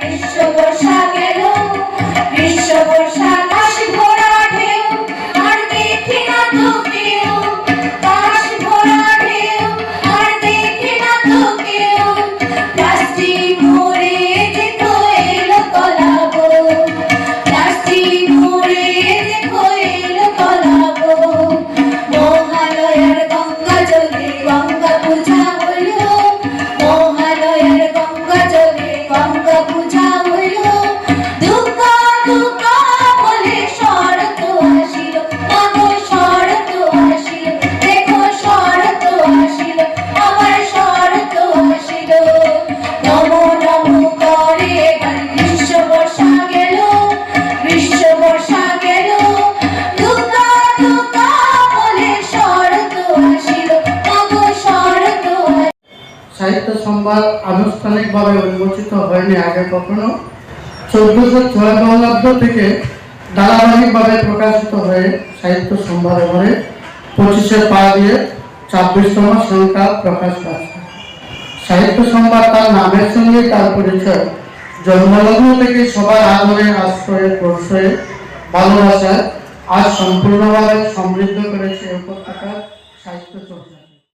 বিশ্ব সাহিত্য সংবাদ আনুষ্ঠানিকভাবে উন্মোচিত হয়নি আগে কখনো। চোদ্দশো ছয় বঙ্গাব্দ থেকে ধারাবাহিকভাবে প্রকাশিত হয়ে সাহিত্য সংবাদ ঘরে পঁচিশে পা দিয়ে ছাব্বিশতম সংখ্যা প্রকাশ পাচ্ছে। সাহিত্য সংবাদ তার নামের সঙ্গে তার পরিচয়। জন্মলগ্ন থেকে সবার আদরে, আশ্রয়ে, প্রশ্রয়ে, ভালোবাসায় আজ সম্পূর্ণভাবে সমৃদ্ধ করেছে উপত্যকার সাহিত্য